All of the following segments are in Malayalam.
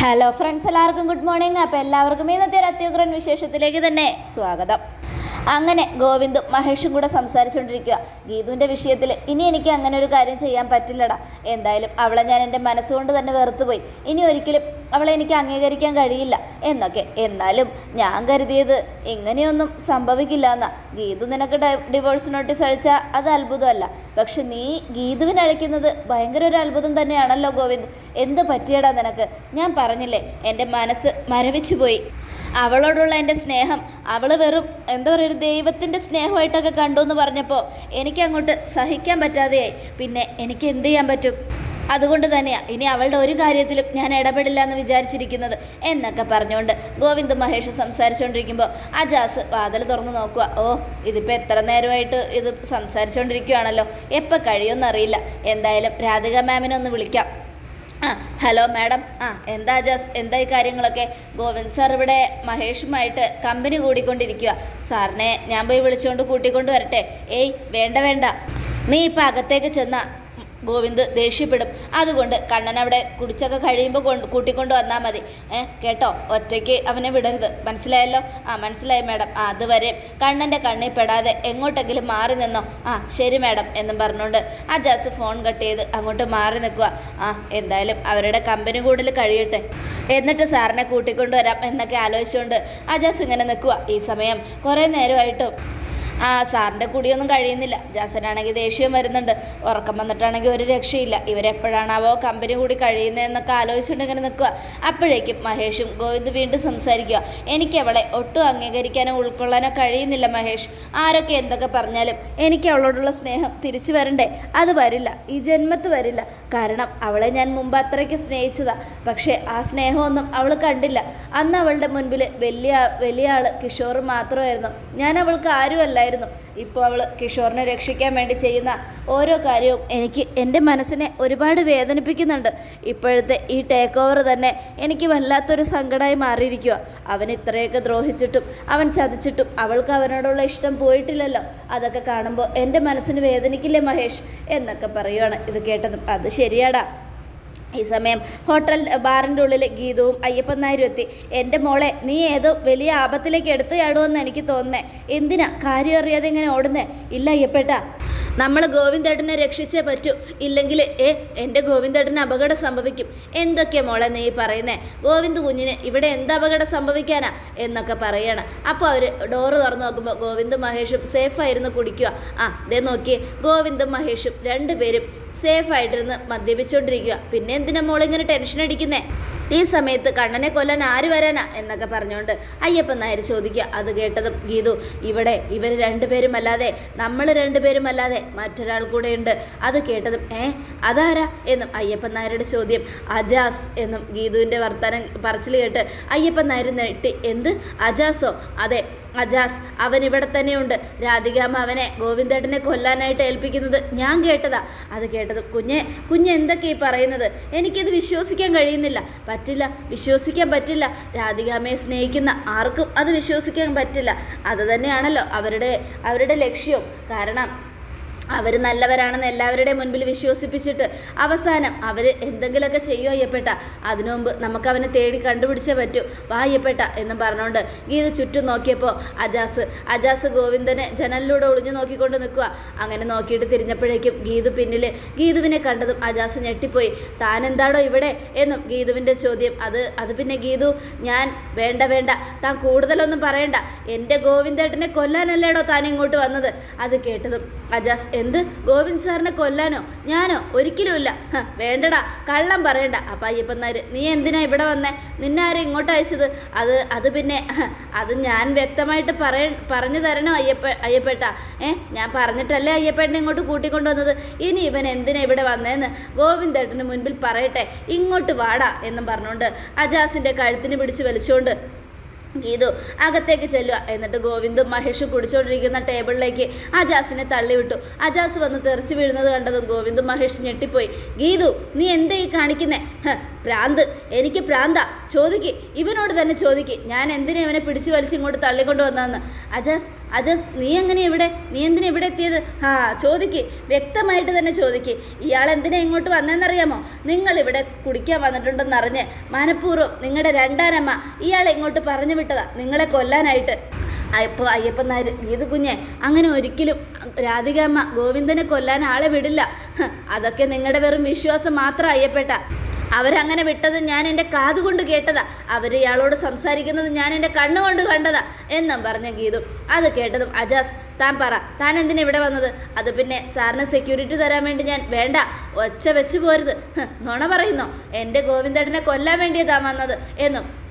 ഹലോ ഫ്രണ്ട്സ് എല്ലാവർക്കും ഗുഡ് മോർണിംഗ് അപ്പോൾ എല്ലാവർക്കും ഇന്നത്തെ ഒരു അത്യുഗ്രൻ വിശേഷത്തിലേക്ക് തന്നെ സ്വാഗതം. അങ്ങനെ ഗോവിന്ദും മഹേഷും കൂടെ സംസാരിച്ചുകൊണ്ടിരിക്കുക. ഗീതുവിന്റെ വിഷയത്തിൽ ഇനി എനിക്ക് അങ്ങനെ ഒരു കാര്യം ചെയ്യാൻ പറ്റില്ലടാ. എന്തായാലും അവളെ ഞാൻ എന്റെ മനസ്സുകൊണ്ട് തന്നെ വെറുത്തുപോയി. ഇനി ഒരിക്കലും അവളെ എനിക്ക് അംഗീകരിക്കാൻ കഴിയില്ല എന്നൊക്കെ. എന്നാലും ഞാൻ കരുതിയത് ഇങ്ങനെയൊന്നും സംഭവിക്കില്ല എന്നാ ഗീതു നിനക്ക് ഡിവോഴ്സ് നോട്ടീസ് അഴിച്ചാൽ അത് അത്ഭുതമല്ല. പക്ഷെ നീ ഗീതുവിനെ അഴിക്കുന്നത് ഭയങ്കര ഒരു അത്ഭുതം തന്നെയാണല്ലോ ഗോവിന്ദ്. എന്ത് പറ്റിയടാ നിനക്ക്? ഞാൻ പറഞ്ഞില്ലേ എന്റെ മനസ്സ് മരവിച്ചു പോയി. അവളോടുള്ള എന്റെ സ്നേഹം അവൾ വെറും എന്താ പറയുക ഒരു ദൈവത്തിന്റെ സ്നേഹമായിട്ടൊക്കെ കണ്ടു എന്ന് പറഞ്ഞപ്പോൾ എനിക്കങ്ങോട്ട് സഹിക്കാൻ പറ്റാതെയായി. പിന്നെ എനിക്ക് എന്ത് ചെയ്യാൻ പറ്റും? അതുകൊണ്ട് തന്നെയാണ് ഇനി അവളുടെ ഒരു കാര്യത്തിലും ഞാൻ ഇടപെടില്ല എന്ന് വിചാരിച്ചിരിക്കുന്നത് എന്നൊക്കെ പറഞ്ഞുകൊണ്ട് ഗോവിന്ദ് മഹേഷ് സംസാരിച്ചുകൊണ്ടിരിക്കുമ്പോൾ അജാസ് വാതിൽ തുറന്ന് നോക്കുക. ഓ ഇതിപ്പോൾ എത്ര നേരമായിട്ട് ഇത് സംസാരിച്ചുകൊണ്ടിരിക്കുകയാണല്ലോ. എപ്പോൾ കഴിയുമെന്നറിയില്ല എന്തായാലും രാധിക മാമിനെ ഒന്ന് വിളിക്കാം. ആ ഹലോ മാഡം. ആ എന്താ ജസ് എന്താ ഈ കാര്യങ്ങളൊക്കെ? ഗോവിന്ദ് സാർ ഇവിടെ മഹേഷുമായിട്ട് കമ്പനി കൂടിക്കൊണ്ടിരിക്കുക സാറിനെ ഞാൻ പോയി വിളിച്ചുകൊണ്ട് കൂട്ടിക്കൊണ്ട് വരട്ടെ. ഏയ് വേണ്ട വേണ്ട. നീ ഇപ്പം അകത്തേക്ക് ചെന്ന. ഗോവിന്ദ് ദേഷ്യപ്പെടും. അതുകൊണ്ട് കണ്ണൻ അവിടെ കുടിച്ചൊക്കെ കഴിയുമ്പോൾ കൊണ്ട് കൂട്ടിക്കൊണ്ട് വന്നാൽ മതി. കേട്ടോ? ഒറ്റയ്ക്ക് അവനെ വിടരുത്. മനസ്സിലായല്ലോ? ആ മനസ്സിലായി മാഡം. ആ അതുവരെ കണ്ണന്റെ കണ്ണിൽ പെടാതെ എങ്ങോട്ടെങ്കിലും മാറി നിന്നോ? ആ ശരി മാഡം എന്നും പറഞ്ഞുകൊണ്ട് ആ ജാസ് ഫോൺ കട്ട് ചെയ്ത് അങ്ങോട്ട് മാറി നിൽക്കുക ആ എന്തായാലും അവരുടെ കമ്പനി കൂടുതൽ കഴിയട്ടെ. എന്നിട്ട് സാറിനെ കൂട്ടിക്കൊണ്ടുവരാം എന്നൊക്കെ ആലോചിച്ചുകൊണ്ട് ആ ജസ് ഇങ്ങനെ നിൽക്കുക ഈ സമയം കുറേ നേരമായിട്ടും ആ സാറിന്റെ കുടിയൊന്നും കഴിയുന്നില്ല. ജാസനാണെങ്കിൽ ദേഷ്യം വരുന്നുണ്ട്. ഉറക്കം വന്നിട്ടാണെങ്കിൽ ഒരു രക്ഷയില്ല. ഇവരെപ്പോഴാണാവോ കമ്പനി കൂടി കഴിയുന്നതെന്നൊക്കെ ആലോചിച്ചുകൊണ്ട് ഇങ്ങനെ നിൽക്കുക. അപ്പോഴേക്കും മഹേഷും ഗോവിന്ദ് വീണ്ടും സംസാരിക്കുക. എനിക്ക് അവളെ ഒട്ടും അംഗീകരിക്കാനോ ഉൾക്കൊള്ളാനോ കഴിയുന്നില്ല മഹേഷ്. ആരൊക്കെ എന്തൊക്കെ പറഞ്ഞാലും എനിക്ക് അവളോടുള്ള സ്നേഹം തിരിച്ചു വരണ്ടേ? അത് വരില്ല. ഈ ജന്മത്ത് വരില്ല. കാരണം അവളെ ഞാൻ മുമ്പ് അത്രയ്ക്ക് സ്നേഹിച്ചതാ. പക്ഷേ ആ സ്നേഹമൊന്നും അവൾ കണ്ടില്ല. അന്ന് അവളുടെ മുൻപിൽ വലിയ വലിയ ആൾ കിഷോർ മാത്രമായിരുന്നു. ഞാൻ അവൾക്ക് ആരുമല്ലായിരുന്നു ഇപ്പോൾ അവൾ കിഷോറിനെ രക്ഷിക്കാൻ വേണ്ടി ചെയ്യുന്ന ഓരോ കാര്യവും എനിക്ക് എന്റെ മനസ്സിനെ ഒരുപാട് വേദനിപ്പിക്കുന്നുണ്ട്. ഇപ്പോഴത്തെ ഈ ടേക്ക് ഓവർ തന്നെ എനിക്ക് വല്ലാത്തൊരു സങ്കടമായി മാറിയിരിക്കുക. അവൻ ഇത്രയൊക്കെ ദ്രോഹിച്ചിട്ടും അവൻ ചതിച്ചിട്ടും അവൾക്ക് അവനോടുള്ള ഇഷ്ടം പോയിട്ടില്ലല്ലോ. അതൊക്കെ കാണുമ്പോൾ എന്റെ മനസ്സിന് വേദനിക്കില്ലേ മഹേഷ്? എന്നൊക്കെ പറയുവാണ് ഇത് കേട്ടതും. അത് ശരിയാടാ. ഈ സമയം ഹോട്ടൽ ബാറിന്റെ ഉള്ളിൽ ഗീതവും അയ്യപ്പൻ നായരും എത്തി. എന്റെ മോളെ നീ ഏതോ വലിയ ആപത്തിലേക്ക് എടുത്തു ചാടുമെന്ന് എനിക്ക് തോന്നുന്നേ. എന്തിനാ കാര്യം അറിയാതെ ഇങ്ങനെ ഓടുന്നേ? ഇല്ല അയ്യപ്പേട്ട. നമ്മൾ ഗോവിന്ദേട്ടനെ രക്ഷിച്ചേ പറ്റൂ. ഇല്ലെങ്കിൽ ഏ എന്റെ ഗോവിന്ദേട്ടന് അപകടം സംഭവിക്കും. എന്തൊക്കെ മോളെ നീ പറയുന്നേ? ഗോവിന്ദ് കുഞ്ഞിന് ഇവിടെ എന്ത് അപകടം സംഭവിക്കാനാ എന്നൊക്കെ പറയണം. അപ്പോൾ അവർ ഡോറ് തുറന്ന് നോക്കുമ്പോൾ ഗോവിന്ദും മഹേഷും സേഫായിരുന്നു കുടിക്കുക. ആ ദേ നോക്കിയേ ഗോവിന്ദും മഹേഷും രണ്ടുപേരും സേഫായിട്ടിരുന്ന് മദ്യപിച്ചുകൊണ്ടിരിക്കുക പിന്നെ എന്തിനാ മോളിങ്ങനെ ടെൻഷൻ അടിക്കുന്നേ? ഈ സമയത്ത് കണ്ണനെ കൊല്ലാൻ ആര് വരാനാ എന്നൊക്കെ പറഞ്ഞുകൊണ്ട് അയ്യപ്പൻ നായർ ചോദിക്കുക അത് കേട്ടതും ഗീതു ഇവിടെ ഇവർ രണ്ടുപേരും അല്ലാതെ നമ്മൾ രണ്ടുപേരും അല്ലാതെ മറ്റൊരാൾ കൂടെ ഉണ്ട് അത് കേട്ടതും ഏ അതാരാ? എന്നും അയ്യപ്പൻ നായരുടെ ചോദ്യം അജാസ് എന്നും ഗീതുവിന്റെ വർത്തമാനം പറച്ചിൽ കേട്ട് അയ്യപ്പൻ നായർ നെട്ടി എന്ത്? അജാസോ? അതെ അജാസ് അവൻ ഇവിടെ തന്നെയുണ്ട്. രാധികാമ്മ അവനെ ഗോവിന്ദേട്ടനെ കൊല്ലാനായിട്ട് ഏൽപ്പിക്കുന്നത് ഞാൻ കേട്ടതാ. അത് കേട്ടത് കുഞ്ഞെ കുഞ്ഞ് എന്തൊക്കെ ഈ പറയുന്നത്? എനിക്കിത് വിശ്വസിക്കാൻ കഴിയുന്നില്ല. പറ്റില്ല വിശ്വസിക്കാൻ പറ്റില്ല. രാധികാമ്മയെ സ്നേഹിക്കുന്ന ആർക്കും അത് വിശ്വസിക്കാൻ പറ്റില്ല. അത് തന്നെയാണല്ലോ അവരുടെ അവരുടെ ലക്ഷ്യവും കാരണം അവർ നല്ലവരാണെന്ന് എല്ലാവരുടെയും മുൻപിൽ വിശ്വസിപ്പിച്ചിട്ട് അവസാനം അവർ എന്തെങ്കിലുമൊക്കെ ചെയ്യുമോ അയ്യപ്പെട്ട? അതിനു മുമ്പ് നമുക്ക് അവനെ തേടി കണ്ടുപിടിച്ചേ പറ്റൂ. വാ അയ്യപ്പെട്ട എന്നും പറഞ്ഞുകൊണ്ട് ഗീത ചുറ്റും നോക്കിയപ്പോൾ അജാസ് അജാസ് ഗോവിന്ദനെ ജനലിലൂടെ ഒളിഞ്ഞു നോക്കിക്കൊണ്ട് നിൽക്കുക അങ്ങനെ നോക്കിയിട്ട് തിരിഞ്ഞപ്പോഴേക്കും ഗീതു പിന്നിൽ ഗീതുവിനെ കണ്ടതും അജാസ് ഞെട്ടിപ്പോയി. താൻ എന്താടോ ഇവിടെ? എന്നും ഗീതുവിന്റെ ചോദ്യം. അത് അത് പിന്നെ ഗീതു ഞാൻ വേണ്ട വേണ്ട താൻ കൂടുതലൊന്നും പറയണ്ട. എന്റെ ഗോവിന്ദേട്ടനെ കൊല്ലാനല്ലേടോ താൻ ഇങ്ങോട്ട് വന്നത്? അത് കേട്ടതും അജാസ് എന്ത്? ഗോവിന്ദ് സാറിനെ കൊല്ലാനോ? ഞാനോ? ഒരിക്കലുമില്ല. വേണ്ടടാ. കള്ളം പറയണ്ട. അപ്പം അയ്യപ്പൻ നായർ നീ എന്തിനാ ഇവിടെ വന്നേ? നിന്നെ ആരും ഇങ്ങോട്ട് അയച്ചത്? അത് അത് പിന്നെ അത് ഞാൻ വ്യക്തമായിട്ട് പറയ പറഞ്ഞു തരണോ അയ്യപ്പ അയ്യപ്പേട്ട? ഏ ഞാൻ പറഞ്ഞിട്ടല്ലേ അയ്യപ്പേട്ടനെ ഇങ്ങോട്ട് കൂട്ടിക്കൊണ്ടുവന്നത് ഇനി ഇവൻ എന്തിനാ ഇവിടെ വന്നേന്ന്? ഗോവിന്ദേട്ടന് മുൻപിൽ പറയട്ടെ. ഇങ്ങോട്ട് വാടാ എന്നും പറഞ്ഞുകൊണ്ട് അജാസിന്റെ കഴുത്തിന് പിടിച്ച് വലിച്ചുകൊണ്ട് ഗീതു അകത്തേക്ക് ചെല്ലുക. എന്നിട്ട് ഗോവിന്ദും മഹേഷും കുടിച്ചുകൊണ്ടിരിക്കുന്ന ടേബിളിലേക്ക് അജാസിനെ തള്ളിവിട്ടു. അജാസ് വന്ന് തെറിച്ചു വീഴുന്നത് കണ്ടതും ഗോവിന്ദും മഹേഷും ഞെട്ടിപ്പോയി. ഗീതു നീ എന്തേ ഈ കാണിക്കുന്നേ? പ്രാന്ത്. എനിക്ക് പ്രാന്ത. ചോദിക്ക്. ഇവനോട് തന്നെ ചോദിക്ക്. ഞാൻ എന്തിനാ ഇവനെ പിടിച്ചു വലിച്ച് ഇങ്ങോട്ട് തള്ളിക്കൊണ്ട് വന്നതെന്ന്? അജസ് അജസ് നീ എങ്ങനെ ഇവിടെ? നീ എന്തിനാ ഇവിടെ എത്തിയത്? ആ ചോദിക്ക്. വ്യക്തമായിട്ട് തന്നെ ചോദിക്ക്. ഇയാൾ എന്തിനാ ഇങ്ങോട്ട് വന്നതെന്നറിയാമോ? നിങ്ങൾ ഇവിടെ കുടിക്കാൻ വന്നിട്ടുണ്ടെന്ന് അറിഞ്ഞ് മനഃപൂർവം നിങ്ങളുടെ രണ്ടാനമ്മ ഇയാളെ ഇങ്ങോട്ട് പറഞ്ഞു വിട്ടതാ. നിങ്ങളെ കൊല്ലാനായിട്ട്. അയ്യപ്പ അയ്യപ്പൻ നായർ ഗീത് കുഞ്ഞെ അങ്ങനെ ഒരിക്കലും രാധികമ്മ ഗോവിന്ദനെ കൊല്ലാൻ ആളെ വിടില്ല. അതൊക്കെ നിങ്ങളുടെ വെറും വിശ്വാസം മാത്രം അയ്യപ്പെട്ട. അവരങ്ങനെ വിട്ടത് ഞാൻ എന്റെ കാതുകൊണ്ട് കേട്ടതാ. അവർ ഇയാളോട് സംസാരിക്കുന്നത് ഞാൻ എന്റെ കണ്ണുകൊണ്ട് കണ്ടതാ എന്നും പറഞ്ഞ ഗീതു. അത് കേട്ടതും അജാസ് താൻ പറ താൻ എന്തിനാ ഇവിടെ വന്നത്? അത് പിന്നെ സാറിന് സെക്യൂരിറ്റി തരാൻ വേണ്ടി ഞാൻ വേണ്ട ഒച്ച വെച്ച് പോരുത്. നുണ പറയുന്നോ? എന്റെ ഗോവിന്ദേട്ടനെ കൊല്ലാൻ വേണ്ടിയതാ വന്നത് എന്നും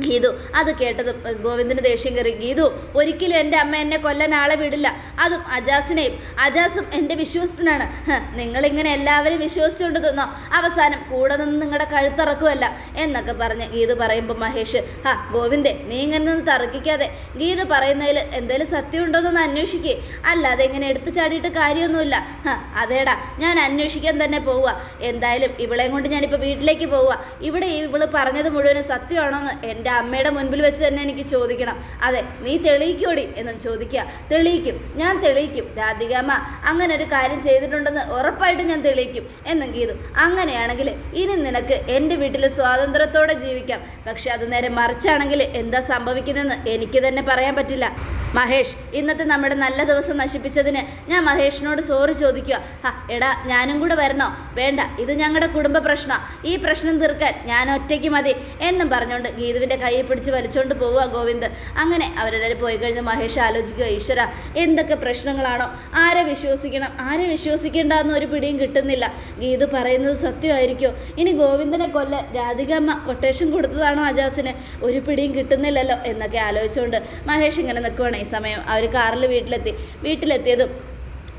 ഗീതു. അത് കേട്ടത് ഗോവിന്ദന് ദേഷ്യം കയറി. ഗീതു ഒരിക്കലും എന്റെ അമ്മ എന്നെ കൊല്ലാൻ ആളെ വിടില്ല. അതും അജാസിനെയും. അജാസും എന്റെ വിശ്വാസത്തിനാണ്. ഹ്, നിങ്ങളിങ്ങനെ എല്ലാവരും വിശ്വസിച്ചുകൊണ്ട് തിന്നോ അവസാനം കൂടെ നിന്ന് നിങ്ങളുടെ കഴുത്തിറക്കുമല്ല എന്നൊക്കെ പറഞ്ഞ് ഗീതു പറയുമ്പോൾ മഹേഷ് ഹാ ഗോവിന്ദേ നീ ഇങ്ങനെ നിന്ന് തർക്കിക്കാതെ. ഗീതു പറയുന്നതിൽ എന്തെങ്കിലും സത്യം ഉണ്ടോയെന്നൊന്ന് അന്വേഷിക്കേ. അല്ലാതെ ഇങ്ങനെ എടുത്തു ചാടിയിട്ട് കാര്യമൊന്നുമില്ല. ഹാ അതേടാ ഞാൻ അന്വേഷിക്കാൻ തന്നെ പോവുക. എന്തായാലും ഇവളെയും കൊണ്ട് ഞാനിപ്പോൾ വീട്ടിലേക്ക് പോവുക. ഇവിടെ ഇവൾ പറഞ്ഞത് മുഴുവനും സത്യമാണോന്ന് എന്റെ അമ്മയുടെ മുൻപിൽ വെച്ച് തന്നെ എനിക്ക് ചോദിക്കണം. അതെ നീ തെളിയിക്കോടി എന്ന് ചോദിക്കുക. തെളിയിക്കും. ഞാൻ തെളിയിക്കും. രാധികാമ്മ അങ്ങനെ ഒരു കാര്യം ചെയ്തിട്ടുണ്ടെന്ന് ഉറപ്പായിട്ട് ഞാൻ തെളിയിക്കും. എന്നും ഗീതു അങ്ങനെയാണെങ്കിൽ ഇനി നിനക്ക് എന്റെ വീട്ടിൽ സ്വാതന്ത്ര്യത്തോടെ ജീവിക്കാം. പക്ഷെ അത് നേരെ മറിച്ചാണെങ്കിൽ എന്താ സംഭവിക്കുന്നതെന്ന് എനിക്ക് തന്നെ പറയാൻ പറ്റില്ല. മഹേഷ് ഇന്നത്തെ നമ്മുടെ നല്ല ദിവസം നശിപ്പിച്ചതിന് ഞാൻ മഹേഷിനോട് സോറി ചോദിക്കുക. ഹാ എടാ ഞാനും കൂടെ വരണോ? വേണ്ട ഇത് ഞങ്ങളുടെ കുടുംബ പ്രശ്നമാണ് ഈ പ്രശ്നം തീർക്കാൻ ഞാൻ ഒറ്റയ്ക്ക് മതി എന്നും പറഞ്ഞുകൊണ്ട് ഗീതുവിന്റെ കൈയിൽ പിടിച്ച് വലിച്ചുകൊണ്ട് പോവുക ഗോവിന്ദ്. അങ്ങനെ അവരെല്ലാവരും പോയി കഴിഞ്ഞ് മഹേഷ് ആലോചിക്കുക ഈശ്വര എന്തൊക്കെ പ്രശ്നങ്ങളാണോ? ആരെ വിശ്വസിക്കണം? ആരെ വിശ്വസിക്കേണ്ടെന്ന് ഒരു പിടിയും കിട്ടുന്നില്ല. ഗീതു പറയുന്നത് സത്യമായിരിക്കുമോ ഇനി ഗോവിന്ദനെ കൊല്ല രാധികമ്മ കൊട്ടേഷൻ കൊടുത്തതാണോ അജാസിന്? ഒരു പിടിയും കിട്ടുന്നില്ലല്ലോ എന്നൊക്കെ ആലോചിച്ചുകൊണ്ട് മഹേഷ് ഇങ്ങനെ നിൽക്കുവാണ് ഈ സമയം. അവർ കാറിൽ വീട്ടിലെത്തി. വീട്ടിലെത്തിയതും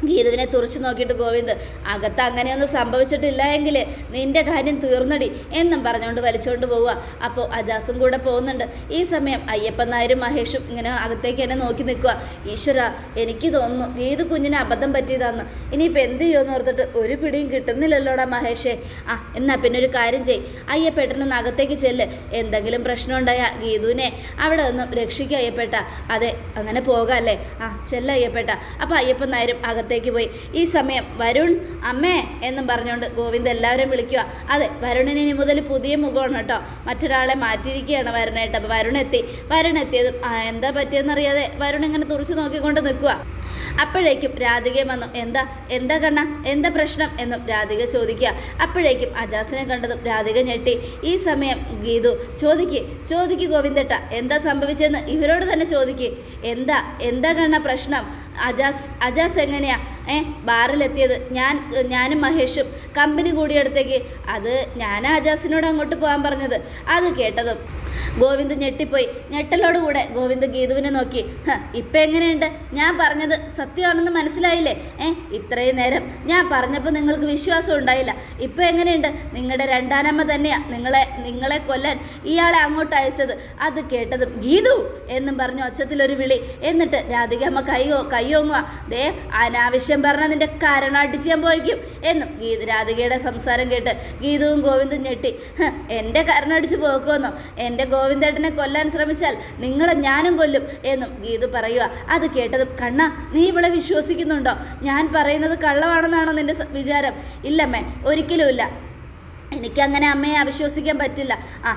ഗീതുവിനെ തുറച്ചു നോക്കിയിട്ട് ഗോവിന്ദ് അകത്ത് അങ്ങനെയൊന്നും സംഭവിച്ചിട്ടില്ല എങ്കിൽ നിന്റെ കാര്യം തീർന്നടി എന്നും പറഞ്ഞുകൊണ്ട് വലിച്ചുകൊണ്ട് പോവുക. അപ്പോൾ അജാസും കൂടെ പോകുന്നുണ്ട്. ഈ സമയം അയ്യപ്പൻ നായരും മഹേഷും ഇങ്ങനെ അകത്തേക്ക് എന്നെ നോക്കി നിൽക്കുക. ഈശ്വര എനിക്ക് തോന്നുന്നു ഗീതു കുഞ്ഞിന് അബദ്ധം പറ്റിയതാന്ന്. ഇനിയിപ്പോൾ എന്ത് ചെയ്യുമെന്ന് ഓർത്തിട്ട് ഒരു പിടിയും കിട്ടുന്നില്ലല്ലോടാ മഹേഷേ. ആ എന്നാൽ പിന്നെ ഒരു കാര്യം ചെയ്. അയ്യപ്പേട്ടനൊന്ന് അകത്തേക്ക് ചെല്ല്. എന്തെങ്കിലും പ്രശ്നം ഉണ്ടായാൽ ഗീതുവിനെ അവിടെ ഒന്നും രക്ഷിക്കുക അയ്യപ്പേട്ട. അതെ അങ്ങനെ പോകാം അല്ലേ? ആ ചെല്ല അയ്യപ്പേട്ട. അപ്പോൾ അയ്യപ്പൻ നായരും അകത്തേക്ക് പോയി. ഈ സമയം വരുൺ അമ്മേ എന്നും പറഞ്ഞുകൊണ്ട് ഗോവിന്ദ് എല്ലാവരും വിളിക്കുക. അതെ വരുണിന് ഇനി മുതൽ പുതിയ മുഖമാണ് കേട്ടോ. മറ്റൊരാളെ മാറ്റിയിരിക്കുകയാണ് വരുണായിട്ട് അപ്പോൾ വരുൺ എത്തി വരുൺ എത്തിയതും എന്താ പറ്റിയെന്നറിയാതെ വരുൺ ഇങ്ങനെ തുറച്ചു നോക്കിക്കൊണ്ട് നിൽക്കുക. അപ്പോഴേക്കും രാധികയും വന്നു. എന്താ എന്താ കണ്ണ? എന്താ പ്രശ്നം? എന്നും രാധിക ചോദിക്കുക. അപ്പോഴേക്കും അജാസിനെ കണ്ടതും രാധിക ഞെട്ടി. ഈ സമയം ഗീതു ചോദിക്ക് ചോദിക്ക് ഗോവിന്ദേട്ട എന്താ സംഭവിച്ചതെന്ന് ഇവരോട് തന്നെ ചോദിക്ക്. എന്താ എന്താ കണ്ണ പ്രശ്നം? അജാസ് അജാസ് എങ്ങനെയാ? ഏ ബാറിലെത്തിയത്. ഞാൻ ഞാനും മഹേഷും കമ്പനി കൂടിയടുത്തേക്ക്. അത് ഞാനാ അജാസിനോട് അങ്ങോട്ട് പോകാൻ പറഞ്ഞത്. അത് കേട്ടതും ഗോവിന്ദ് ഞെട്ടിപ്പോയി. ഞെട്ടലോടുകൂടെ ഗോവിന്ദ് ഗീതുവിനെ നോക്കി. "ഹ, ഇപ്പം എങ്ങനെയുണ്ട്? ഞാൻ പറഞ്ഞത് സത്യമാണെന്ന് മനസ്സിലായില്ലേ? ഏ ഇത്രയും നേരം ഞാൻ പറഞ്ഞപ്പോൾ നിങ്ങൾക്ക് വിശ്വാസം ഉണ്ടായില്ല. ഇപ്പം എങ്ങനെയുണ്ട്? നിങ്ങളുടെ രണ്ടാനമ്മ തന്നെയാണ് നിങ്ങളെ നിങ്ങളെ കൊല്ലാൻ ഇയാളെ അങ്ങോട്ട് അയച്ചത്. അത് കേട്ടതും ഗീതു എന്നും പറഞ്ഞ് ഒച്ചത്തിലൊരു വിളി. എന്നിട്ട് രാധികമ്മ കൈയോ കയ്യോങ്ങുക ദേ അനാവശ്യം പറഞ്ഞാൽ നിന്റെ കരണടിച്ച് ഞാൻ പോയിക്കും എന്നും ഗീത രാധികയുടെ സംസാരം കേട്ട് ഗീതുവും ഗോവിന്ദും ഞെട്ടി. "ഹ്, എന്റെ കരണടിച്ച് പോക്കുമെന്നോ? എന്റെ ഗോവിന്ദേട്ടനെ കൊല്ലാൻ ശ്രമിച്ചാൽ നിങ്ങളെ ഞാനും കൊല്ലും എന്നും ഗീതു പറയുക അത് കേട്ടതും കണ്ണ നീ ഇവളെ വിശ്വസിക്കുന്നുണ്ടോ? ഞാൻ പറയുന്നത് കള്ളമാണെന്നാണോ നിന്റെ വിചാരം? ഇല്ലമ്മേ ഒരിക്കലുമില്ല. എനിക്കങ്ങനെ അമ്മയെ അവിശ്വസിക്കാൻ പറ്റില്ല. ആ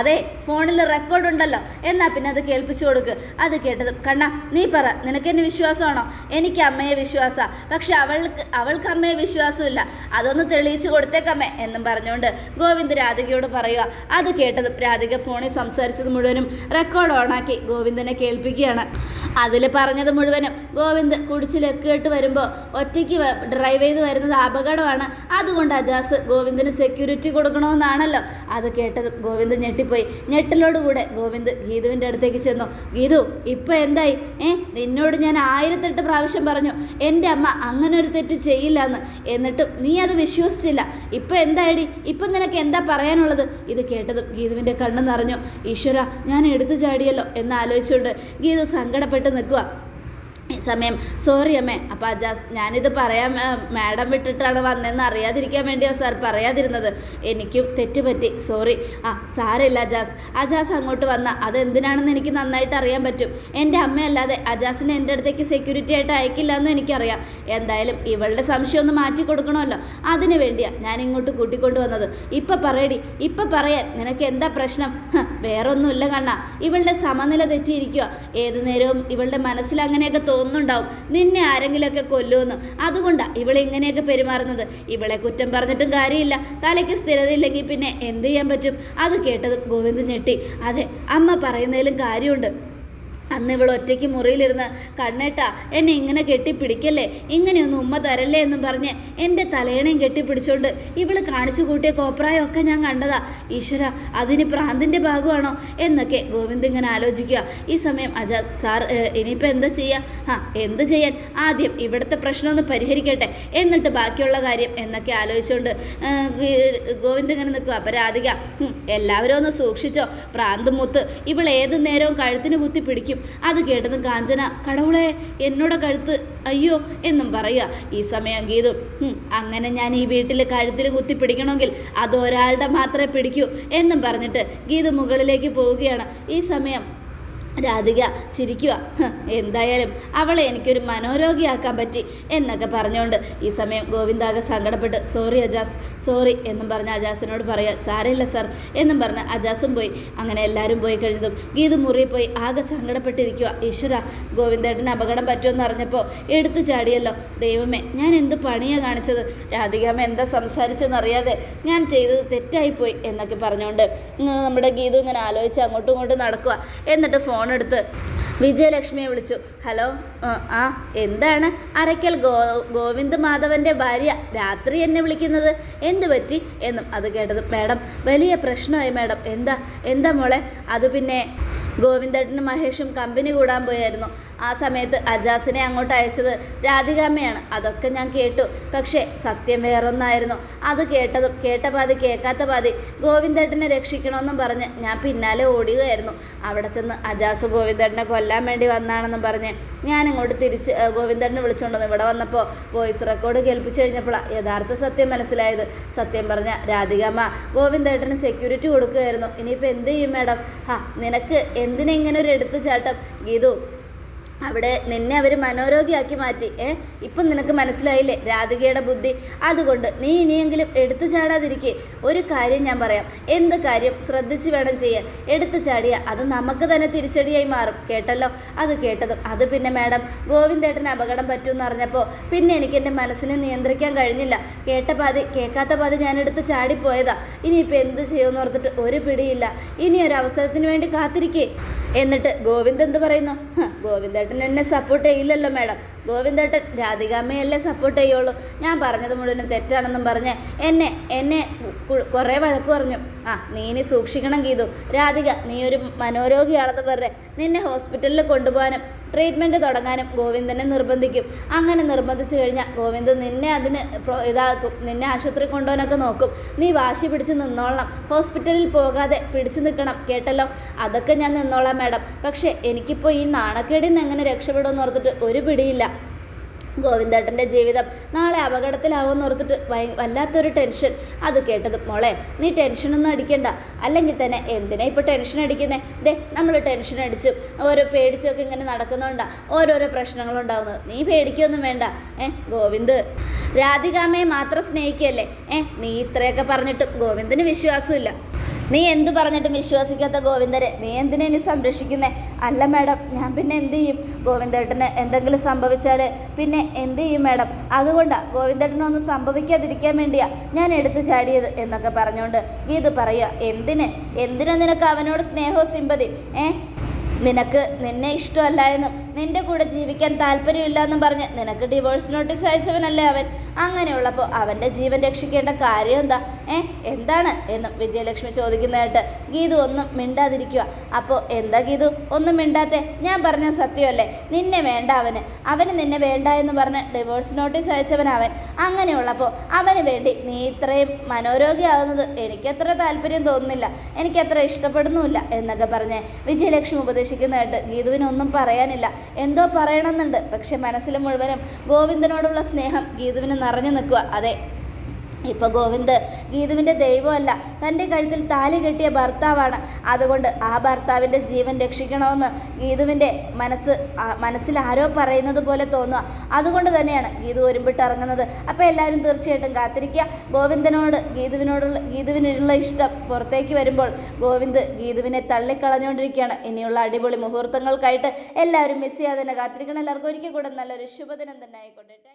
അതെ ഫോണിൽ റെക്കോർഡ് ഉണ്ടല്ലോ. എന്നാൽ പിന്നെ അത് കേൾപ്പിച്ചു കൊടുക്ക്. അത് കേട്ടത് കണ്ണ നീ പറ നിനക്ക് എന്നെ വിശ്വാസമാണോ? എനിക്ക് അമ്മയെ വിശ്വാസമാണ് പക്ഷെ അവൾക്ക് അവൾക്ക് അമ്മയെ വിശ്വാസമില്ല. അതൊന്ന് തെളിയിച്ചു കൊടുത്തേക്കമ്മേ എന്നും പറഞ്ഞുകൊണ്ട് ഗോവിന്ദ് രാധികയോട് പറയുക. അത് കേട്ടത് രാധിക ഫോണിൽ സംസാരിച്ചത് മുഴുവനും റെക്കോർഡ് ഓണാക്കി ഗോവിന്ദനെ കേൾപ്പിക്കുകയാണ്. അതിൽ പറഞ്ഞത് മുഴുവനും ഗോവിന്ദ് കുടിച്ചിലൊക്കെ ഇട്ട് വരുമ്പോൾ ഒറ്റയ്ക്ക് ഡ്രൈവ് ചെയ്ത് വരുന്നത് അപകടമാണ്. അതുകൊണ്ട് അജാസ് ഗോവിന്ദിന് സെക്യൂരിറ്റി കൊടുക്കണമെന്നാണല്ലോ. അത് കേട്ടത് ഗോവിന്ദ് ഞെട്ടിപ്പോയി. ഞെട്ടലോടുകൂടെ ഗോവിന്ദ് ഗീതുവിന്റെ അടുത്തേക്ക് ചെന്നു. ഗീതു ഇപ്പം എന്തായി? ഏ നിന്നോട് ഞാൻ ആയിരത്തെട്ട് പ്രാവശ്യം പറഞ്ഞു എന്റെ അമ്മ അങ്ങനെ ഒരു തെറ്റ് ചെയ്യില്ല എന്ന് എന്നിട്ടും നീ അത് വിശ്വസിച്ചില്ല. ഇപ്പം എന്തായടി? ഇപ്പം നിനക്ക് എന്താ പറയാനുള്ളത്? ഇത് കേട്ടതും ഗീതുവിന്റെ കണ്ണ് നിറഞ്ഞു. ഈശ്വര ഞാൻ എടുത്തു ചാടിയല്ലോ എന്ന് ആലോചിച്ചുകൊണ്ട് ഗീതു സങ്കടപ്പെട്ട് നിൽക്കുക സമയം. സോറി അമ്മേ. അപ്പം അജാസ് ഞാനിത് പറയാൻ മാഡം വിട്ടിട്ടാണ് വന്നതെന്ന് അറിയാതിരിക്കാൻ വേണ്ടിയോ സാർ പറയാതിരുന്നത്. എനിക്കും തെറ്റുപറ്റി. സോറി ആ സാരമില്ല അജാസ്. അജാസ് അങ്ങോട്ട് വന്ന അതെന്തിനാണെന്ന് എനിക്ക് നന്നായിട്ട് അറിയാൻ പറ്റും. എന്റെ അമ്മയല്ലാതെ അജാസിനെ എന്റെ അടുത്തേക്ക് സെക്യൂരിറ്റി ആയിട്ട് അയക്കില്ല എന്ന് എനിക്കറിയാം. എന്തായാലും ഇവളുടെ സംശയം ഒന്ന് മാറ്റി കൊടുക്കണമല്ലോ. അതിന് വേണ്ടിയാണ് ഞാൻ ഇങ്ങോട്ട് കൂട്ടിക്കൊണ്ടു വന്നത്. ഇപ്പം പറയടി. ഇപ്പം പറയാൻ നിനക്ക് എന്താ പ്രശ്നം? വേറൊന്നുമില്ല കണ്ണ. ഇവളുടെ സമനില തെറ്റിയിരിക്കുക ഏത് നേരവും ഇവളുടെ മനസ്സിൽ അങ്ങനെയൊക്കെ തോന്നുന്നുണ്ടാവും നിന്നെ ആരെങ്കിലുമൊക്കെ കൊല്ലുമെന്ന്. അതുകൊണ്ടാണ് ഇവളെ ഇങ്ങനെയൊക്കെ പെരുമാറുന്നത്. ഇവളെ കുറ്റം പറഞ്ഞിട്ടും കാര്യമില്ല. തലയ്ക്ക് സ്ഥിരതയില്ലെങ്കിൽ പിന്നെ എന്ത് ചെയ്യാൻ പറ്റും? അത് കേട്ടതും ഗോവിന്ദ് ഞെട്ടി. അതെ അമ്മ പറയുന്നതിലും കാര്യമുണ്ട്. അന്ന് ഇവൾ ഒറ്റയ്ക്ക് മുറിയിലിരുന്ന് കണ്ണേട്ടാ എന്നെ ഇങ്ങനെ കെട്ടിപ്പിടിക്കല്ലേ? ഇങ്ങനെയൊന്നും ഉമ്മ തരല്ലേ? എന്നും പറഞ്ഞ് എന്റെ തലേണയും കെട്ടിപ്പിടിച്ചോണ്ട് ഇവൾ കാണിച്ചു കൂട്ടിയ കോപ്രായമൊക്കെ ഞാൻ കണ്ടതാ. ഈശ്വര അതിന് പ്രാന്തിന്റെ ഭാഗമാണോ? എന്നൊക്കെ ഗോവിന്ദ് ഇങ്ങനെ ആലോചിക്കുക. ഈ സമയം അജാ സാർ ഇനിയിപ്പോൾ എന്താ ചെയ്യുക ആ എന്ത് ചെയ്യാൻ? ആദ്യം ഇവിടുത്തെ പ്രശ്നമൊന്ന് പരിഹരിക്കട്ടെ. എന്നിട്ട് ബാക്കിയുള്ള കാര്യം എന്നൊക്കെ ആലോചിച്ചുകൊണ്ട് ഗോവിന്ദ് ഇങ്ങനെ നിൽക്കുക. അപ്പം രാധിക എല്ലാവരും ഒന്ന് സൂക്ഷിച്ചോ. പ്രാന്ത് മുത്ത് ഇവൾ ഏത് നേരവും കഴുത്തിന് കുത്തി പിടിക്കും. അത് കേട്ടതും കാഞ്ചന കടവുളെ എന്നോട് കഴുത്ത് അയ്യോ എന്നും പറയുക. ഈ സമയം ഗീതു അങ്ങനെ ഞാൻ ഈ വീട്ടിൽ കഴുത്തിൽ കുത്തി പിടിക്കണമെങ്കിൽ അത് ഒരാളുടെ മാത്രമേ പിടിക്കൂ എന്നും പറഞ്ഞിട്ട് ഗീതു മുകളിലേക്ക് പോവുകയാണ്. ഈ സമയം രാധിക ചിരിക്കുക. എന്തായാലും അവളെ എനിക്കൊരു മനോരോഗിയാക്കാൻ പറ്റി എന്നൊക്കെ പറഞ്ഞുകൊണ്ട് ഈ സമയം ഗോവിന്ദാകെ സങ്കടപ്പെട്ട് സോറി അജാസ് സോറി എന്നും പറഞ്ഞ് അജാസിനോട് പറയുക സാരമില്ല സർ എന്നും പറഞ്ഞ് അജാസും പോയി. അങ്ങനെ എല്ലാവരും പോയി കഴിഞ്ഞതും ഗീതു മുറി പോയി ആകെ സങ്കടപ്പെട്ടിരിക്കുക ഈശ്വര ഗോവിന്ദേട്ടന് അപകടം പറ്റുമെന്ന് അറിഞ്ഞപ്പോൾ എടുത്തു ചാടിയല്ലോ. ദൈവമേ ഞാൻ എന്ത് പണിയാണ് കാണിച്ചത്? രാധികാമ്മ എന്താ സംസാരിച്ചെന്നറിയാതെ ഞാൻ ചെയ്തത് തെറ്റായിപ്പോയി എന്നൊക്കെ പറഞ്ഞുകൊണ്ട് നമ്മുടെ ഗീതു ഇങ്ങനെ ആലോചിച്ച് അങ്ങോട്ടും ഇങ്ങോട്ടും നടക്കുക എന്നിട്ട് ഫോൺ എടുത്ത് വിജയലക്ഷ്മിയെ വിളിച്ചു. ഹലോ ആ, ആ എന്താണ്? അരക്കൽ ഗോ ഗോവിന്ദ് മാധവന്റെ ഭാര്യ രാത്രി എന്നെ വിളിക്കുന്നത്? എന്ത് പറ്റി? എന്നും അത് കേട്ടത് മാഡം വലിയ പ്രശ്നമായി മാഡം. എന്താ എന്താ മോളെ? അത് പിന്നെ ഗോവിന്ദേട്ടനും മഹേഷും കമ്പനി കൂടാൻ പോയായിരുന്നു. ആ സമയത്ത് അജാസിനെ അങ്ങോട്ട് അയച്ചത് രാധികാമ്മയാണ്. അതൊക്കെ ഞാൻ കേട്ടു. പക്ഷേ സത്യം വേറൊന്നായിരുന്നു. അത് കേട്ടതും കേട്ട പാതി കേൾക്കാത്ത പാതി ഗോവിന്ദേട്ടനെ രക്ഷിക്കണമെന്നും പറഞ്ഞ് ഞാൻ പിന്നാലെ ഓടുകയായിരുന്നു. അവിടെ ചെന്ന് അജാസ് ഗോവിന്ദേട്ടനെ കൊല്ലാൻ വേണ്ടി വന്നാണെന്നും പറഞ്ഞ് ഞാൻ ഇങ്ങോട്ട് തിരിച്ച് ഗോവിന്ദേട്ടനെ വിളിച്ചുകൊണ്ടുവന്നു ഇവിടെ വന്നപ്പോൾ വോയിസ് റെക്കോർഡ് കേൾപ്പിച്ചു കഴിഞ്ഞപ്പോഴാണ് യഥാർത്ഥ സത്യം മനസ്സിലായത്. സത്യം പറഞ്ഞ രാധികാമ്മ ഗോവിന്ദേട്ടന് സെക്യൂരിറ്റി കൊടുക്കുകയായിരുന്നു. ഇനിയിപ്പോൾ എന്ത് ചെയ്യും മാഡം? ഹാ നിനക്ക് എന്തിനാ ഇങ്ങനെ ഒരു എടുത്തുചാട്ടം? ഗീതു അവിടെ നിന്നെ അവർ മനോരോഗിയാക്കി മാറ്റി. ഏ? ഇപ്പം നിനക്ക് മനസ്സിലായില്ലേ? രാധികയുടെ ബുദ്ധി. അതുകൊണ്ട് നീ ഇനിയെങ്കിലും എടുത്തു ചാടാതിരിക്കേ. ഒരു കാര്യം ഞാൻ പറയാം. എന്ത് കാര്യം ശ്രദ്ധിച്ച് വേണം ചെയ്യാൻ? എടുത്തു ചാടിയ അത് നമുക്ക് തന്നെ തിരിച്ചടിയായി മാറും. കേട്ടല്ലോ? അത് കേട്ടതും. അത് പിന്നെ മാഡം ഗോവിന്ദേട്ടന് അപകടം പറ്റുമെന്ന് അറിഞ്ഞപ്പോൾ പിന്നെ എനിക്ക് എന്റെ മനസ്സിനെ നിയന്ത്രിക്കാൻ കഴിഞ്ഞില്ല. കേട്ട പാതി കേൾക്കാത്ത പാതി ഞാൻ എടുത്ത് ചാടിപ്പോയതാ. ഇനിയിപ്പോൾ എന്ത് ചെയ്യുമെന്ന് ഓർത്തിട്ട് ഒരു പിടിയില്ല. ഇനി ഒരു അവസരത്തിന് വേണ്ടി കാത്തിരിക്കേ. എന്നിട്ട് ഗോവിന്ദ് എന്ത് പറയുന്നു? "ഹ, ഗോവിന്ദേട്ടൻ എന്നെ സപ്പോർട്ട് ചെയ്യില്ലല്ലോ മാഡം ഗോവിന്ദേട്ടൻ രാധികാമ്മയല്ലേ സപ്പോർട്ട് ചെയ്യുള്ളൂ? ഞാൻ പറഞ്ഞത് മുഴുവനും തെറ്റാണെന്നും പറഞ്ഞ് എന്നെ എന്നെ കുറേ വഴക്ക് പറഞ്ഞു. ആ നീ ഇനി സൂക്ഷിക്കണം ഗീതു. രാധിക നീ ഒരു മനോരോഗിയാണെന്ന് പറഞ്ഞ് നിന്നെ ഹോസ്പിറ്റലിൽ കൊണ്ടുപോകാനും ട്രീറ്റ്മെന്റ് തുടങ്ങാനും ഗോവിന്ദനെ നിർബന്ധിക്കും. അങ്ങനെ നിർബന്ധിച്ചു കഴിഞ്ഞാൽ ഗോവിന്ദ് നിന്നെ അതിന് ഇതാക്കും. നിന്നെ ആശുപത്രി കൊണ്ടുപോകാനൊക്കെ നോക്കും. നീ വാശി പിടിച്ച് നിന്നോളണം. ഹോസ്പിറ്റലിൽ പോകാതെ പിടിച്ചു നിൽക്കണം കേട്ടല്ലോ? അതൊക്കെ ഞാൻ നിന്നോളാം മാഡം പക്ഷേ എനിക്കിപ്പോൾ ഈ നാണക്കേടിൽ നിന്ന് എങ്ങനെ രക്ഷപ്പെടുമെന്ന് ഓർത്തിട്ട് ഒരു പിടിയില്ല. ഗോവിന്ദേട്ടന്റെ ജീവിതം. നാളെ അപകടത്തിലാവുമെന്ന് ഓർത്തിട്ട് ഭയ വല്ലാത്തൊരു ടെൻഷൻ. അത് കേട്ടത് മോളെ നീ ടെൻഷനൊന്നും അടിക്കണ്ട. അല്ലെങ്കിൽ തന്നെ എന്തിനാ ഇപ്പോൾ ടെൻഷൻ അടിക്കുന്നേ? ദേ നമ്മൾ ടെൻഷൻ അടിച്ചും. ഓരോ പേടിച്ചൊക്കെ ഇങ്ങനെ നടക്കുന്നതുകൊണ്ടാ ഓരോരോ പ്രശ്നങ്ങളുണ്ടാവുന്നത്. നീ പേടിക്കൊന്നും വേണ്ട. ഏ ഗോവിന്ദ്? രാധികാമയെ മാത്രം സ്നേഹിക്കല്ലേ ഏ നീ ഇത്രയൊക്കെ പറഞ്ഞിട്ടും ഗോവിന്ദിന് വിശ്വാസമില്ല. നീ എന്ത് പറഞ്ഞിട്ടും വിശ്വസിക്കാത്ത ഗോവിന്ദരെ നീ എന്തിനാ ഇനി സംരക്ഷിക്കുന്നേ? അല്ല മാഡം ഞാൻ പിന്നെ എന്ത് ചെയ്യും? ഗോവിന്ദേട്ടന് എന്തെങ്കിലും സംഭവിച്ചാൽ പിന്നെ എന്ത് ചെയ്യും മാഡം? അതുകൊണ്ടാണ് ഗോവിന്ദേട്ടനൊന്നും സംഭവിക്കാതിരിക്കാൻ വേണ്ടിയാ ഞാൻ എടുത്തു ചാടിയത് എന്നൊക്കെ പറഞ്ഞുകൊണ്ട് ഗീത് പറയുക എന്തിന്? എന്തിനാ നിനക്ക് അവനോട് സ്നേഹവും സിമ്പതി ഏ? നിനക്ക് നിന്നെ ഇഷ്ടമല്ല എന്നും നിന്റെ കൂടെ ജീവിക്കാൻ താല്പര്യമില്ല എന്നും പറഞ്ഞ് നിനക്ക് ഡിവോഴ്സ് നോട്ടീസ് അയച്ചവനല്ലേ അവൻ? അങ്ങനെയുള്ളപ്പോൾ അവന്റെ ജീവൻ രക്ഷിക്കേണ്ട കാര്യം എന്താ? ഏ എന്താണ് എന്ന് വിജയലക്ഷ്മി ചോദിക്കുന്നതായിട്ട് ഗീതു ഒന്നും മിണ്ടാതിരിക്കുക അപ്പോൾ എന്താ ഗീതു? ഒന്നും മിണ്ടാത്തെ. ഞാൻ പറഞ്ഞ സത്യമല്ലേ? നിന്നെ വേണ്ട അവന്. അവന് നിന്നെ വേണ്ട എന്ന് പറഞ്ഞ് ഡിവോഴ്സ് നോട്ടീസ് അയച്ചവൻ അവൻ. അങ്ങനെയുള്ളപ്പോൾ അവന് വേണ്ടി നീ ഇത്രയും മനോരോഗ്യമാകുന്നത് എനിക്കത്ര താല്പര്യം തോന്നുന്നില്ല. എനിക്കത്ര ഇഷ്ടപ്പെടുന്നുമില്ല എന്നൊക്കെ പറഞ്ഞ് വിജയലക്ഷ്മി ഉപദേശിക്കുന്നതായിട്ട് ഗീതുവിനൊന്നും പറയാനില്ല. എന്തോ പറയണമെന്നുണ്ട്. പക്ഷെ മനസ്സിൽ മുഴുവനും ഗോവിന്ദനോടുള്ള സ്നേഹം ഗീതുവിന് നിറഞ്ഞു നിൽക്കുക അതെ. ഇപ്പോൾ ഗോവിന്ദ് ഗീതുവിന്റെ ദൈവമല്ല തന്റെ കഴുത്തിൽ താലി കെട്ടിയ ഭർത്താവാണ്. അതുകൊണ്ട് ആ ഭർത്താവിന്റെ ജീവൻ രക്ഷിക്കണമെന്ന് ഗീതുവിന്റെ മനസ്സ് മനസ്സിൽ ആരോ പറയുന്നത് പോലെ തോന്നുക. അതുകൊണ്ട് തന്നെയാണ് ഗീതു ഒരുമ്പിട്ട് ഇറങ്ങുന്നത്. അപ്പോൾ എല്ലാവരും തീർച്ചയായിട്ടും കാത്തിരിക്കുക. ഗോവിന്ദനോട് ഗീതുവിനോടുള്ള ഗീതുവിനുള്ള ഇഷ്ടം പുറത്തേക്ക് വരുമ്പോൾ ഗോവിന്ദ് ഗീതുവിനെ തള്ളിക്കളഞ്ഞുകൊണ്ടിരിക്കുകയാണ്. ഇനിയുള്ള അടിപൊളി മുഹൂർത്തങ്ങൾക്കായിട്ട് എല്ലാവരും മിസ് ചെയ്യാതെ തന്നെ കാത്തിരിക്കണം. എല്ലാവർക്കും ഒരിക്കൽ കൂടെ നല്ലൊരു ശുഭദിനം തന്നെ ആയിക്കോട്ടെ